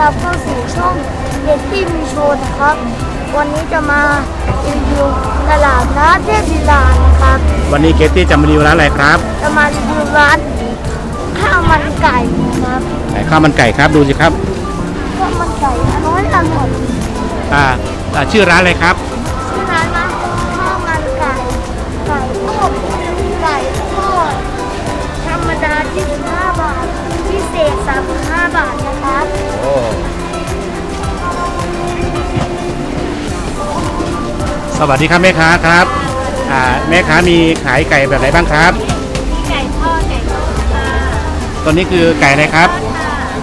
รับเข้าสู่ช่องเด็ดที่มีโชว์นะครับ วันนี้จะมารีวิวตลาดนัดเทพศิลานะครับวันนี้เกตตี้จะมารีวิวร้านอะไรครับจะมารีวิวร้านข้าวมันไก่นะครับไหนข้าวมันไก่ครับดูสิครับข้าวมันไก่อร่อยอร่อยอ่าอ่าชื่อร้านอะไรครับ สวัสดีครับแม่ค้าครับอ่าแม่ค้ามีขายไก่แบบไหนบ้างครับไก่ทอดไก่ทอดค่ะตัวนี้คือไก่อะไรครับ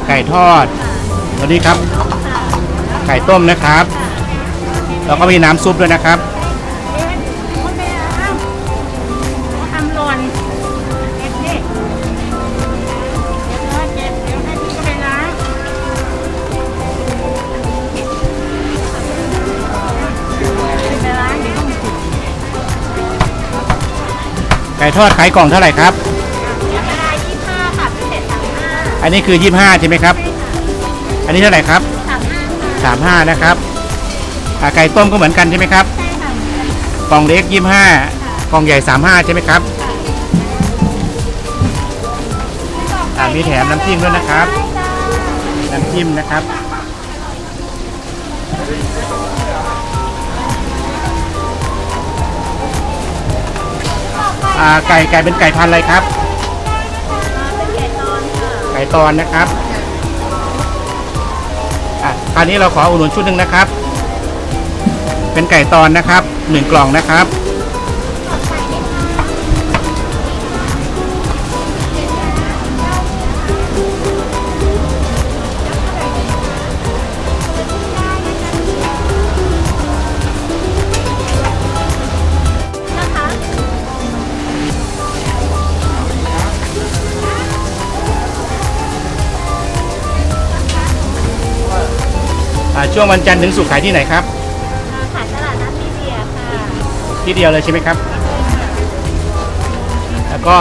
ไก่ทอด ตัวนี้ครับ ไก่ต้มนะครับ แล้วก็มีน้ำซุปด้วยนะครับ ก่ทอดขายกล่องเท่าไหร่ครับ ธรรมดายี่ห้าค่ะพิเศษสามห้าอันนี้คือ 25 ใช่ไหมครับ อันนี้เท่าไหร่ครับ สามห้าค่ะ35 นะครับอ่าไก่ต้มก็เหมือนกันใช่ไหมครับ ใช่ค่ะกล่องเล็ก 25 กล่องใหญ่ 35 ใช่ไหมครับ อ่ามีแถมน้ำจิ้มด้วยนะครับ น้ำจิ้มนะครับ อ่าไก่ไก่เป็นไก่พันธุ์อะไรครับ เป็นไก่ตอนค่ะไก่ตอนนะครับอะคราวนี้เราขออุดหนุนชุดหนึ่งนะครับ เป็นไก่ตอนนะครับหนึ่งกล่องนะครับ อ่าช่วงวันจันทร์ถึงศุกร์ขายที่ไหนครับ ขายตลาดนัดมีเดียค่ะที่เดียวเลยใช่ไหมครับ แล้วก็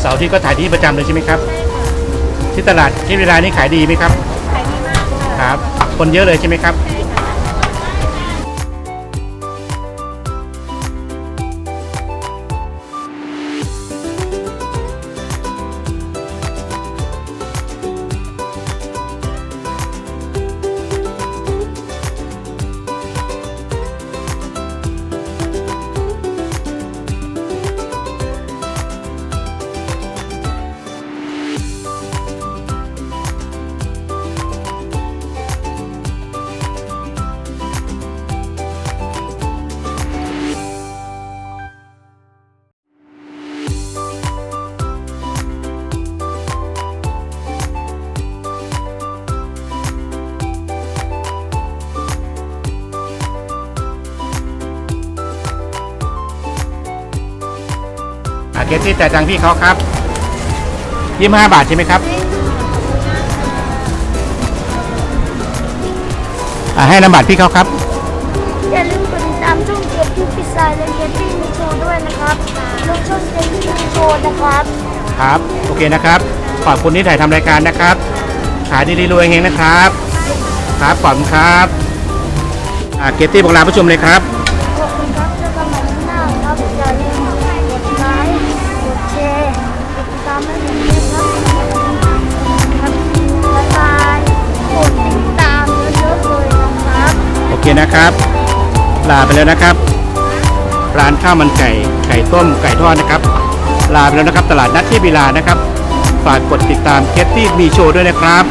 เสาร์อาที่ก็ขายที่ประจำเลยใช่ไหมครับ ที่ตลาดที่เวลานี้ขายดีไหมครับ ขายดีมากค่ะ ครับ คนเยอะเลยใช่ไหมครับ อ่าเกตตี้แต่ายตังค์พี่เขาครับยี่ห้าบาทใช่ไหมครับอ่าให้นำบัตรพี่เขาครับ อย่าลืมกดติดตามช่องเกียรติพิซซ่าและเกียรติมีโชว์ด้วยนะครับลงช่องเกียรติมีโชว์นะครับครับ โอเคนะครับ ขอบคุณที่ถ่ายทำรายการนะครับ ขายดีๆรวยเฮงๆนะครับ ครับขอบคุณครับอ่าเกตตี้บอกลาผู้ชมเลยครับ นะครับ ลาไปแล้วนะครับ ร้านข้าวมันไก่ไก่ต้มไก่ทอดนะครับ ลาไปแล้วนะครับ ตลาดนัดเที่บิลานะครับ ฝากกดติดตามเคสตี้มีโชว์ด้วยนะครับ